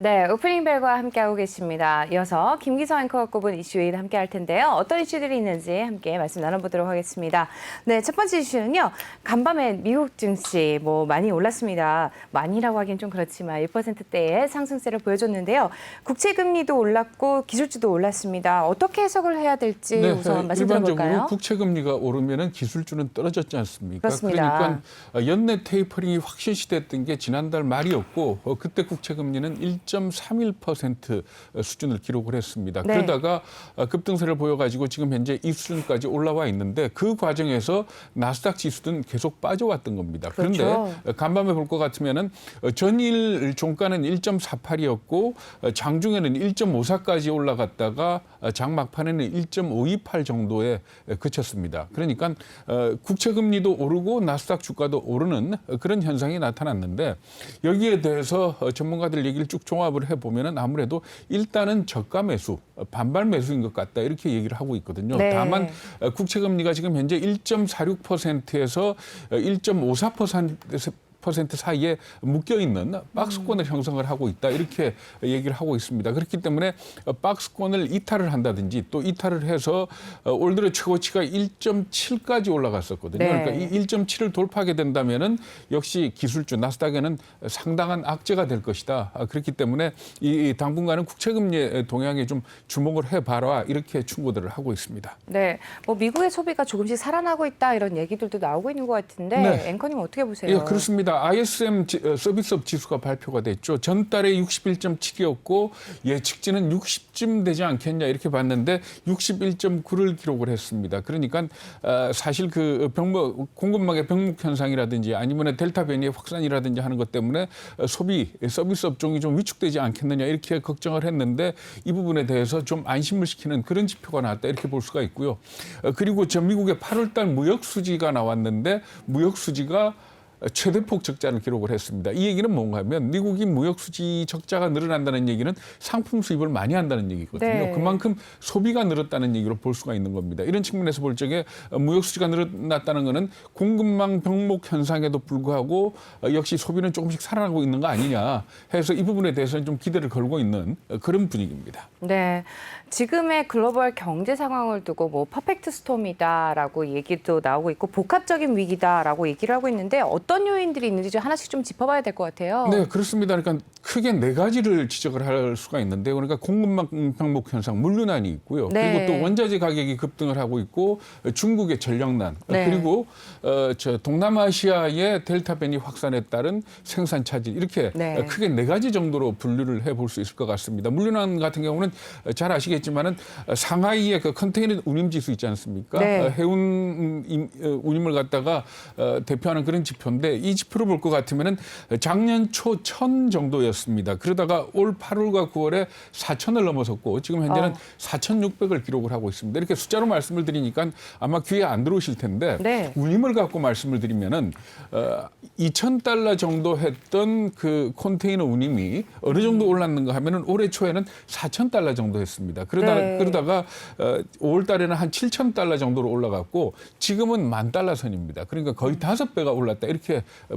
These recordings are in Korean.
네, 오프닝 벨과 함께하고 계십니다. 이어서 김기성 앵커가 꼽은 이슈인 함께 할 텐데요. 어떤 이슈들이 있는지 함께 말씀 나눠보도록 하겠습니다. 네, 첫 번째 이슈는요. 간밤에 미국 증시 뭐 많이 올랐습니다. 많이라고 하기엔 좀 그렇지만 1%대의 상승세를 보여줬는데요. 국채 금리도 올랐고 기술주도 올랐습니다. 어떻게 해석을 해야 될지 우선 말씀 네, 일반적으로 들어볼까요? 국채 금리가 오르면은 기술주는 떨어졌지 않습니까? 그렇습니다. 그러니까 연내 테이퍼링이 확실시됐던 게 지난달 말이었고 어, 그때 국채 금리는 1.31% 수준을 기록을 했습니다. 네. 그러다가 어, 급등세를 보여가지고 지금 현재 이 수준까지 올라와 있는데 그 과정에서 나스닥 지수는 계속 빠져왔던 겁니다. 그런데 그렇죠. 어, 간밤에 볼 것 같으면은 어, 전일 종가는 1.48이었고 장중에는 1.54까지 올라갔다가 어, 장막판에는 1.528 정도에 에, 그쳤습니다. 그러니까 어, 국채 금리도 오르고 나스닥 주가도 오르는 어, 그런 현상이 나타났는데 여기에 대해서 어, 전문가들 얘기를 쭉 종합 을 해 보면은 아무래도 일단은 저가 매수, 어, 반발 매수인 것 같다 이렇게 얘기를 하고 있거든요. 네. 다만 어, 국채 금리가 지금 현재 1.46%에서 1.54% 퍼센트 사이에 묶여 있는 박스권을 형성을 하고 있다 이렇게 얘기를 하고 있습니다. 그렇기 때문에 박스권을 이탈을 한다든지 또 이탈을 해서 어, 올 들어 최고치가 1.7까지 올라갔었거든요. 네. 그러니까 이 1.7을 돌파하게 된다면은 역시 기술주 나스닥에는 상당한 악재가 될 것이다. 아, 그렇기 때문에 이 당분간은 국채금리 동향에 좀 주목을 해봐라 이렇게 충고들을 하고 있습니다. 네, 뭐 미국의 소비가 조금씩 살아나고 있다 이런 얘기들도 나오고 있는 것 같은데 네. 앵커님 어떻게 보세요? 예, 그렇습니다. ISM 지- 어, 서비스업 지수가 발표가 됐죠. 전달에 61.7이었고 예측치는 60쯤 되지 않겠냐 이렇게 봤는데 61.9를 기록을 했습니다. 그러니까 어, 사실 그 병목 공급망의 병목 현상이라든지 아니면 델타 변이의 확산이라든지 하는 것 때문에 어, 소비 서비스 업종이 좀 위축되지 않겠느냐 이렇게 걱정을 했는데 이 부분에 대해서 좀 안심을 시키는 그런 지표가 나왔다 이렇게 볼 수가 있고요. 어, 그리고 저 미국의 8월달 무역 수지가 나왔는데 무역 수지가 최대폭 적자를 기록을 했습니다. 이 얘기는 뭔가 하면 미국이 무역 수지 적자가 늘어난다는 얘기는 상품 수입을 많이 한다는 얘기거든요. 네. 그만큼 소비가 늘었다는 얘기로 볼 수가 있는 겁니다. 이런 측면에서 볼 적에 무역 수지가 늘어났다는 것은 공급망 병목 현상에도 불구하고 어, 역시 소비는 조금씩 살아나고 있는 거 아니냐 해서 이 부분에 대해서는 좀 기대를 걸고 있는 어, 그런 분위기입니다. 네, 지금의 글로벌 경제 상황을 두고 뭐 퍼펙트 스톰이다라고 얘기도 나오고 있고 복합적인 위기다라고 얘기를 하고 있는데 어떤 요인들이 있는지 좀 하나씩 좀 짚어봐야 될 것 같아요. 네, 그렇습니다. 그러니까 크게 네 가지를 지적을 할 수가 있는데, 그러니까 공급망 병목 현상, 물류난이 있고요. 네. 그리고 또 원자재 가격이 급등을 하고 있고, 중국의 전력난, 네. 그리고 어, 저 동남아시아의 델타 변이 확산에 따른 생산 차질 이렇게 네. 크게 네 가지 정도로 분류를 해볼 수 있을 것 같습니다. 물류난 같은 경우는 잘 아시겠지만은 상하이의 그 컨테이너 운임 지수 있지 않습니까? 네. 어, 해운 임- 어, 운임을 갖다가 어, 대표하는 그런 지표인데 이 지표를 볼것 같으면은 작년 초 천 정도였습니다. 그러다가 올 8월과 9월에 4천을 넘어섰고 지금 현재는 어. 4,600을 기록을 하고 있습니다. 이렇게 숫자로 말씀을 드리니까 아마 귀에 안 들어오실 텐데 네. 운임을 갖고 말씀을 드리면은 어, 2,000달러 정도 했던 그 컨테이너 운임이 어느 정도 올랐는가 하면은 올해 초에는 4,000달러 정도 했습니다. 그러다 네. 그러다가 어, 5월 달에는 한 7,000달러 정도로 올라갔고 지금은 만 달러 선입니다. 그러니까 거의 다섯 배가 올랐다 이렇게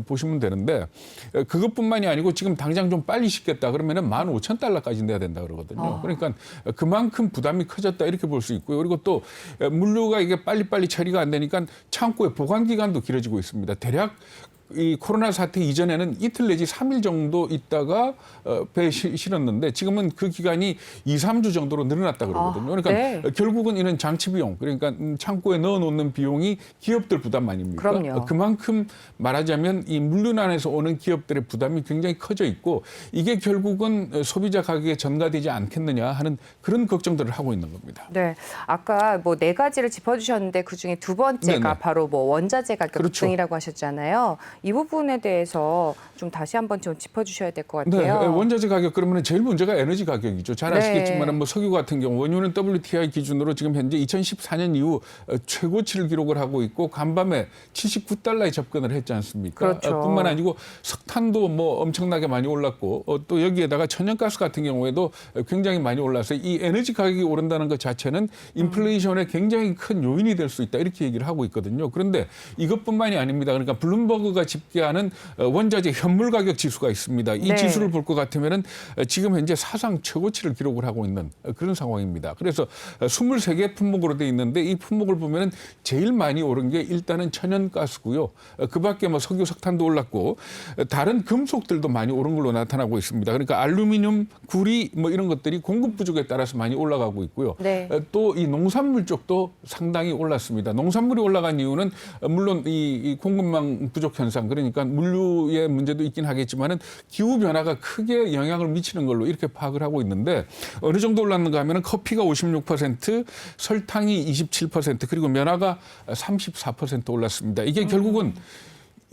보시면 되는데 어, 그것뿐만이 아니고 지금 당장 좀 빨리 싣겠다 그러면은 만 오천 달러까지 내야 된다 그러거든요. 아. 그러니까 그만큼 부담이 커졌다 이렇게 볼 수 있고요. 그리고 또 물류가 이게 빨리빨리 처리가 안 되니까 창고의 보관 기간도 길어지고 있습니다. 대략 이 코로나 사태 이전에는 이틀 내지 삼일 정도 있다가 어, 배에 시- 실었는데 지금은 그 기간이 이삼주 정도로 늘어났다 그러거든요. 아, 그러니까 네. 결국은 이런 장치 비용, 그러니까 음, 창고에 넣어 놓는 비용이 기업들 부담 아닙니까? 그럼요. 어, 그만큼 말하자면 이 물류난에서 오는 기업들의 부담이 굉장히 커져 있고 이게 결국은 어, 소비자 가격에 전가되지 않겠느냐 하는 그런 걱정들을 하고 있는 겁니다. 네, 아까 뭐 네 가지를 짚어 주셨는데 그 중에 두 번째가 네네. 바로 뭐 원자재 가격 그렇죠. 급등이라고 하셨잖아요. 이 부분에 대해서 좀 다시 한번 좀 짚어주셔야 될것 네, 같아요. 원자재 가격 그러면 제일 문제가 에너지 가격이죠. 잘 네. 아시겠지만 뭐 석유 같은 경우 원유는 WTI 기준으로 지금 현재 2014년 이후 어, 최고치를 기록을 하고 있고 간밤에 79달러에 접근을 했지 않습니까? 그렇죠. 어, 뿐만 아니고 석탄도 뭐 엄청나게 많이 올랐고 어, 또 여기에다가 천연가스 같은 경우에도 굉장히 많이 올라서 이 에너지 가격이 오른다는 것 자체는 인플레이션의 굉장히 큰 요인이 될 수 있다 이렇게 얘기를 하고 있거든요. 그런데 이것뿐만이 아닙니다. 그러니까 블룸버그가 집계하는 어, 원자재 현물 가격 지수가 있습니다. 이 네. 지수를 볼 것 같으면은 어, 지금 현재 사상 최고치를 기록을 하고 있는 어, 그런 상황입니다. 그래서 어, 23개 품목으로 돼 있는데 이 품목을 보면은 제일 많이 오른 게 일단은 천연가스고요. 어, 그밖에 뭐 석유, 석탄도 올랐고 어, 다른 금속들도 많이 오른 걸로 나타나고 있습니다. 그러니까 알루미늄, 구리 뭐 이런 것들이 공급 부족에 따라서 많이 올라가고 있고요. 네. 또이 농산물 쪽도 상당히 올랐습니다. 농산물이 올라간 이유는 어, 물론 이, 이 공급망 부족 현상 그러니까 물류의 문제도 있긴 하겠지만은 기후 변화가 크게 영향을 미치는 걸로 이렇게 파악을 하고 있는데 어느 정도 올랐는가 하면은 커피가 56%, 설탕이 27% 그리고 면화가 34% 올랐습니다. 이게 결국은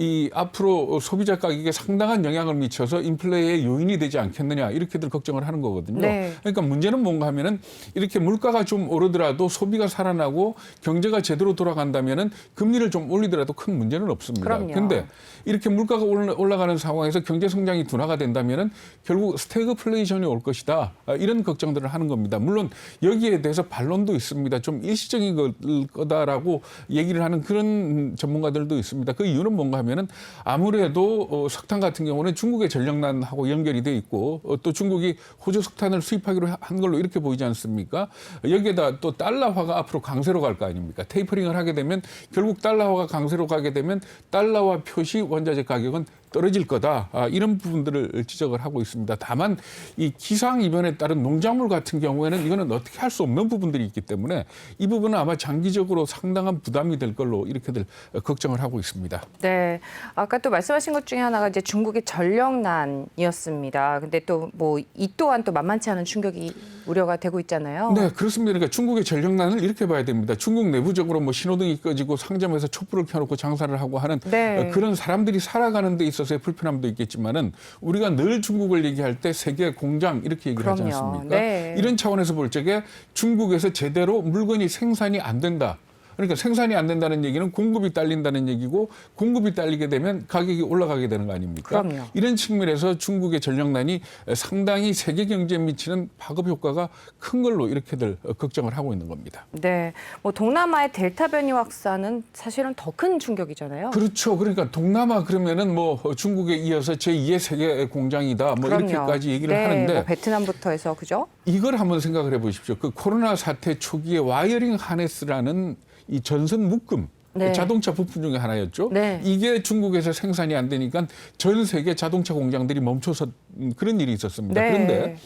이 앞으로 소비자 가격에 상당한 영향을 미쳐서 인플레의 요인이 되지 않겠느냐 이렇게들 걱정을 하는 거거든요. 네. 그러니까 문제는 뭔가 하면은 이렇게 물가가 좀 오르더라도 소비가 살아나고 경제가 제대로 돌아간다면은 금리를 좀 올리더라도 큰 문제는 없습니다. 근데 이렇게 물가가 올라- 올라가는 상황에서 경제 성장이 둔화가 된다면은 결국 스태그플레이션이 올 것이다. 아, 이런 걱정들을 하는 겁니다. 물론 여기에 대해서 반론도 있습니다. 좀 일시적인 거- 거다라고 얘기를 하는 그런 전문가들도 있습니다. 그 이유는 뭔가 하면 은 아무래도 어, 석탄 같은 경우는 중국의 전력난하고 연결이 돼 있고 어, 또 중국이 호주 석탄을 수입하기로 한 걸로 이렇게 보이지 않습니까? 여기에다 또 달러화가 앞으로 강세로 갈 거 아닙니까? 테이퍼링을 하게 되면 결국 달러화가 강세로 가게 되면 달러화 표시 원자재 가격은 떨어질 거다. 아, 이런 부분들을 지적을 하고 있습니다. 다만 이 기상 이변에 따른 농작물 같은 경우에는 이거는 어떻게 할 수 없는 부분들이 있기 때문에 이 부분은 아마 장기적으로 상당한 부담이 될 걸로 이렇게들 걱정을 하고 있습니다. 네. 아까 또 말씀하신 것 중에 하나가 이제 중국의 전력난이었습니다. 근데 또 뭐 이 또한 또 만만치 않은 충격이 우려가 되고 있잖아요. 네, 그렇습니다. 그러니까 중국의 전력난을 이렇게 봐야 됩니다. 중국 내부적으로 뭐 신호등이 꺼지고 상점에서 촛불을 켜놓고 장사를 하고 하는 네. 어, 그런 사람들이 살아가는 데 있어서의 불편함도 있겠지만은 우리가 늘 중국을 얘기할 때 세계 공장 이렇게 얘기를 하지 그럼요. 않습니까? 네. 이런 차원에서 볼 적에 중국에서 제대로 물건이 생산이 안 된다. 그러니까 생산이 안 된다는 얘기는 공급이 딸린다는 얘기고 공급이 딸리게 되면 가격이 올라가게 되는 거 아닙니까? 그럼요. 이런 측면에서 중국의 전력난이 상당히 세계 경제에 미치는 파급 효과가 큰 걸로 이렇게들 걱정을 하고 있는 겁니다. 네. 뭐 동남아의 델타 변이 확산은 사실은 더 큰 충격이잖아요. 그렇죠. 그러니까 동남아 그러면은 뭐 중국에 이어서 제2의 세계 공장이다. 뭐 그럼요. 이렇게까지 얘기를 네, 하는데 뭐 베트남부터 해서 그죠? 이걸 한번 생각을 해 보십시오. 그 코로나 사태 초기에 와이어링 하네스라는 이 전선 묶음 네. 자동차 부품 중에 하나였죠. 네. 이게 중국에서 생산이 안 되니까 전 세계 자동차 공장들이 멈춰서 그런 일이 있었습니다. 네. 그런데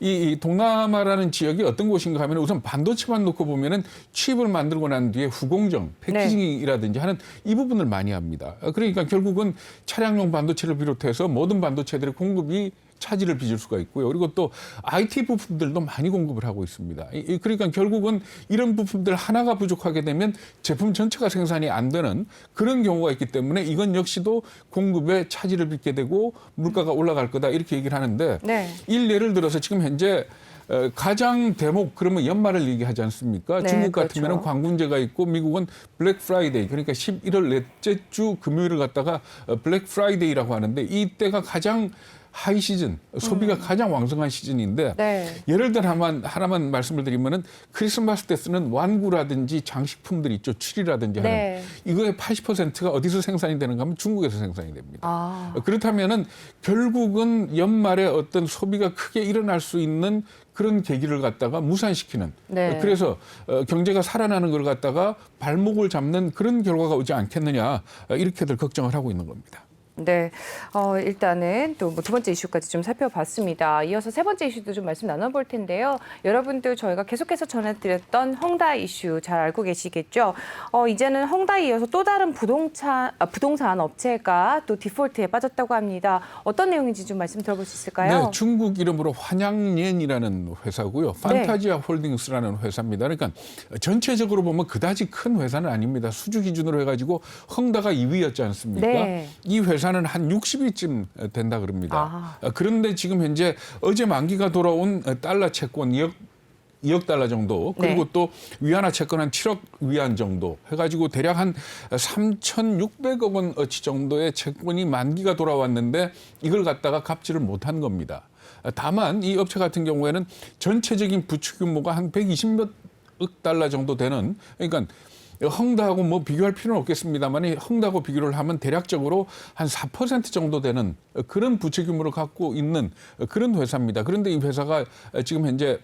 이, 이 동남아라는 지역이 어떤 곳인가 하면 우선 반도체만 놓고 보면은 칩을 만들고 난 뒤에 후공정, 네. 패키징이라든지 하는 이 부분을 많이 합니다. 그러니까 결국은 차량용 반도체를 비롯해서 모든 반도체들의 공급이 차질을 빚을 수가 있고요. 그리고 또 IT 부품들도 많이 공급을 하고 있습니다. 그러니까 결국은 이런 부품들 하나가 부족하게 되면 제품 전체가 생산이 안 되는 그런 경우가 있기 때문에 이건 역시도 공급에 차질을 빚게 되고 물가가 올라갈 거다 이렇게 얘기를 하는데 네. 일 예를 들어서 지금 현재 어, 가장 대목 그러면 연말을 얘기하지 않습니까? 네, 중국 그렇죠. 같으면 광군제가 있고 미국은 블랙 프라이데이 그러니까 11월 넷째 주 금요일을 갖다가 어, 블랙 프라이데이라고 하는데 이때가 가장 하이 시즌 소비가 가장 왕성한 시즌인데 음. 네. 예를 들어 하나만, 하나만 말씀을 드리면은 크리스마스 때 쓰는 완구라든지 장식품들 있죠 추리라든지 하는 네. 이거의 80%가 어디서 생산이 되는가 하면 중국에서 생산이 됩니다. 아. 그렇다면은 결국은 연말에 어떤 소비가 크게 일어날 수 있는 그런 계기를 갖다가 무산시키는 네. 그래서 어, 경제가 살아나는 걸 갖다가 발목을 잡는 그런 결과가 오지 않겠느냐 어, 이렇게들 걱정을 하고 있는 겁니다. 네, 어, 일단은 또뭐두 번째 이슈까지 좀 살펴봤습니다. 이어서 세 번째 이슈도 좀 말씀 나눠볼 텐데요. 여러분들 저희가 계속해서 전해드렸던 헝다 이슈 잘 알고 계시겠죠? 어, 이제는 헝다에 이어서 또 다른 부동산, 아, 부동산 업체가 또 디폴트에 빠졌다고 합니다. 어떤 내용인지 좀 말씀 들어볼 수 있을까요? 네, 중국 이름으로 환양연이라는 회사고요. 판타지아 홀딩스라는 회사입니다. 그러니까 전체적으로 보면 그다지 큰 회사는 아닙니다. 수주 기준으로 해가지고 헝다가 2위였지 않습니까? 네. 이 회사 는 한 60위쯤 된다 그럽니다. 아. 그런데 지금 현재 어제 만기가 돌아온 달러 채권 2억 2억 달러 정도 그리고 네. 또 위안화 채권 한 7억 위안 정도 해가지고 대략 한 3,600억 원 어치 정도의 채권이 만기가 돌아왔는데 이걸 갖다가 갚지를 못한 겁니다. 다만 이 업체 같은 경우에는 전체적인 부채 규모가 한 120몇 억 달러 정도 되는 그러니까 헝다하고 뭐 비교할 필요는 없겠습니다만 헝다하고 비교를 하면 대략적으로 한 4% 정도 되는 그런 부채 규모를 갖고 있는 그런 회사입니다. 그런데 이 회사가 지금 현재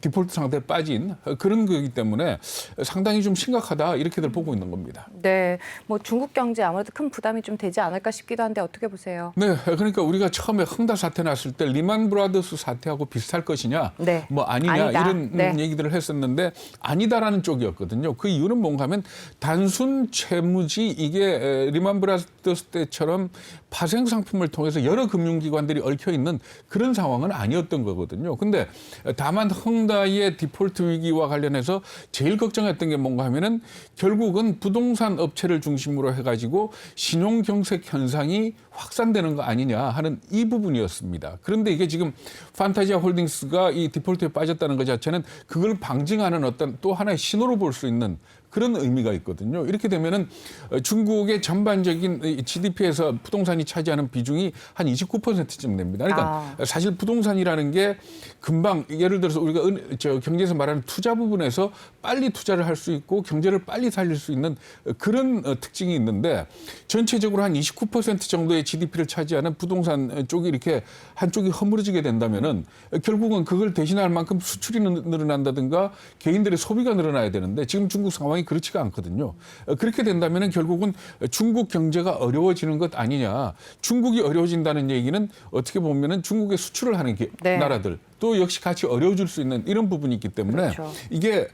디폴트 상태에 빠진 그런 거기 때문에 상당히 좀 심각하다 이렇게들 보고 있는 겁니다. 네, 뭐 중국 경제 아무래도 큰 부담이 좀 되지 않을까 싶기도 한데 어떻게 보세요? 네, 그러니까 우리가 처음에 헝다 사태 났을 때 리만 브라더스 사태하고 비슷할 것이냐, 네. 뭐 아니냐 아니다. 이런 네. 얘기들을 했었는데 아니다라는 쪽이었거든요. 그 이유는 뭔가 하면 단순 채무지 이게 에, 리만 브라더스 때처럼 파생 상품을 통해서 여러 금융기관들이 얽혀 있는 그런 상황은 아니었던 거거든요. 근데 다만 헝다의 디폴트 위기와 관련해서 제일 걱정했던 게 뭔가 하면은 결국은 부동산 업체를 중심으로 해가지고 신용 경색 현상이 확산되는 거 아니냐 하는 이 부분이었습니다. 그런데 이게 지금 판타지아 홀딩스가 이 디폴트에 빠졌다는 것 자체는 그걸 방증하는 어떤 또 하나의 신호로 볼 수 있는 그런 의미가 있거든요. 이렇게 되면은 어, 중국의 전반적인 GDP에서 부동산이 차지하는 비중이 한 29%쯤 됩니다. 그러니까 아. 사실 부동산이라는 게 금방 예를 들어서 우리가 은, 저 경제에서 말하는 투자 부분에서 빨리 투자를 할 수 있고 경제를 빨리 살릴 수 있는 그런 어, 특징이 있는데 전체적으로 한 29% 정도의 GDP를 차지하는 부동산 쪽이 이렇게 한쪽이 허물어지게 된다면은 결국은 그걸 대신할 만큼 수출이 늘- 늘어난다든가 개인들의 소비가 늘어나야 되는데 지금 중국 상황이 그렇지가 않거든요. 어, 그렇게 된다면은 결국은 중국 경제가 어려워지는 것 아니냐. 중국이 어려워진다는 얘기는 어떻게 보면은 중국에 수출을 하는 게- 네. 나라들 또 역시 같이 어려워질 수 있는 이런 부분이 있기 때문에 그렇죠. 이게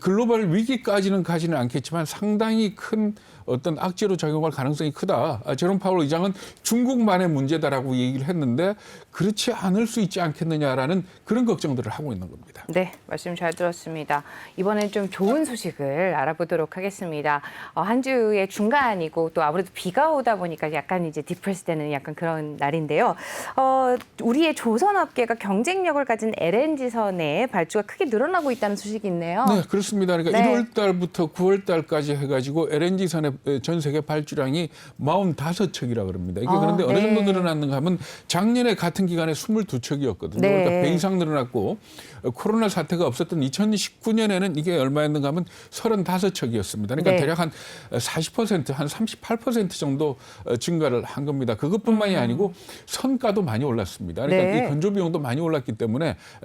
글로벌 위기까지는 가지는 않겠지만 상당히 큰 어떤 악재로 작용할 가능성이 크다. 아, 제롬 파월 의장은 중국만의 문제다라고 얘기를 했는데 그렇지 않을 수 있지 않겠느냐라는 그런 걱정들을 하고 있는 겁니다. 네, 말씀 잘 들었습니다. 이번엔 좀 좋은 소식을 알아보도록 하겠습니다. 어, 한 주의 중간이고 또 아무래도 비가 오다 보니까 약간 이제 디프레스 되는 약간 그런 날인데요. 어, 우리의 조선업계가 경쟁력을 가진 LNG선의 발주가 크게 늘어나고 있다는 소식이 있네요. 네, 그렇습니다. 그러니까 네. 1월 달부터 9월 달까지 해가지고 LNG선의 전 세계 발주량이 45척이라 그럽니다. 이게 아, 그런데 어느 네. 정도 늘어났는가 하면 작년에 같은 기간에 22척이었거든요. 네. 그러니까 배 이상 늘어났고 어, 코로나 사태가 없었던 2019년에는 이게 얼마였는가 하면 35척이었습니다. 그러니까 네. 대략 한 40%, 한 38% 정도 어, 증가를 한 겁니다. 그것뿐만이 아니고 선가도 많이 올랐습니다. 그러니까 음. 네. 이 건조 비용도 많이 올랐기 때문에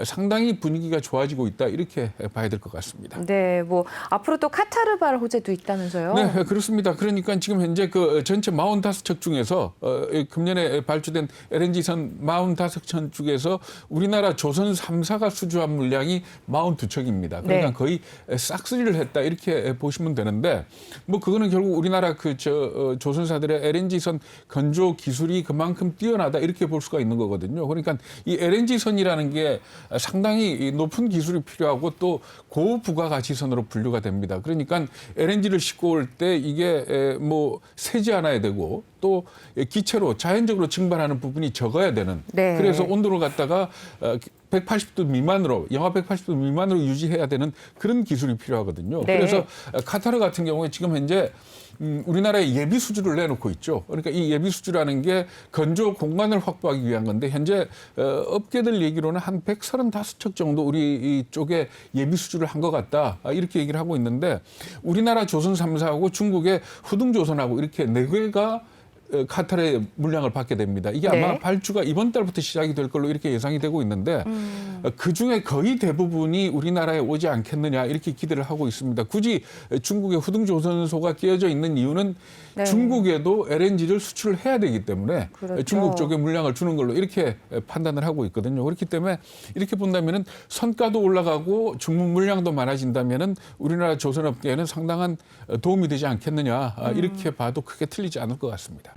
상당히 분위기가 좋아지고 있다 이렇게 봐야 될 것 같습니다. 네, 뭐 앞으로 또 카타르발 호재도 있다면서요? 네, 그렇습니다. 그러니까 지금 현재 그 전체 45척 중에서 어, 이 금년에 발주된 LNG선 45척 중에서 우리나라 조선 3사가 수주한 물량이 42척입니다. 그러니까 네. 거의 싹쓸이를 했다 이렇게 보시면 되는데 뭐 그거는 결국 우리나라 그 저 조선사들의 LNG선 건조 기술이 그만큼 뛰어나다 이렇게 볼 수가 있는 거거든요. 그러니까 이 LNG선이라는 게 상당히 이 높은 기술이 필요하고 또 고부가 가치선으로 분류가 됩니다. 그러니까 LNG를 싣고 올 때 이게 에, 뭐 새지 않아야 되고 또 기체로 자연적으로 증발하는 부분이 적어야 되는. 네. 그래서 온도를 갖다가 어, 180도 미만으로 영하 180도 미만으로 유지해야 되는 그런 기술이 필요하거든요. 네. 그래서 카타르 같은 경우에 지금 현재 음, 우리나라에 예비 수주를 내놓고 있죠. 그러니까 이 예비 수주라는 게 건조 공간을 확보하기 위한 건데 현재 어, 업계들 얘기로는 한 135척 정도 우리 이쪽에 예비 수주를 한 것 같다 아, 이렇게 얘기를 하고 있는데 우리나라 조선 3사하고 중국의 후등조선하고 이렇게 네 개가 어, 카타르의 물량을 받게 됩니다. 이게 아마 네. 발주가 이번 달부터 시작이 될 걸로 이렇게 예상이 되고 있는데 음. 그 중에 거의 대부분이 우리나라에 오지 않겠느냐 이렇게 기대를 하고 있습니다. 굳이 중국의 후등조선소가 끼어져 있는 이유는 네. 중국에도 LNG를 수출을 해야 되기 때문에 그렇죠. 중국 쪽에 물량을 주는 걸로 이렇게 판단을 하고 있거든요. 그렇기 때문에 이렇게 본다면은 선가도 올라가고 중국 물량도 많아진다면은 우리나라 조선업계에는 상당한 도움이 되지 않겠느냐 아, 이렇게 봐도 크게 틀리지 않을 것 같습니다.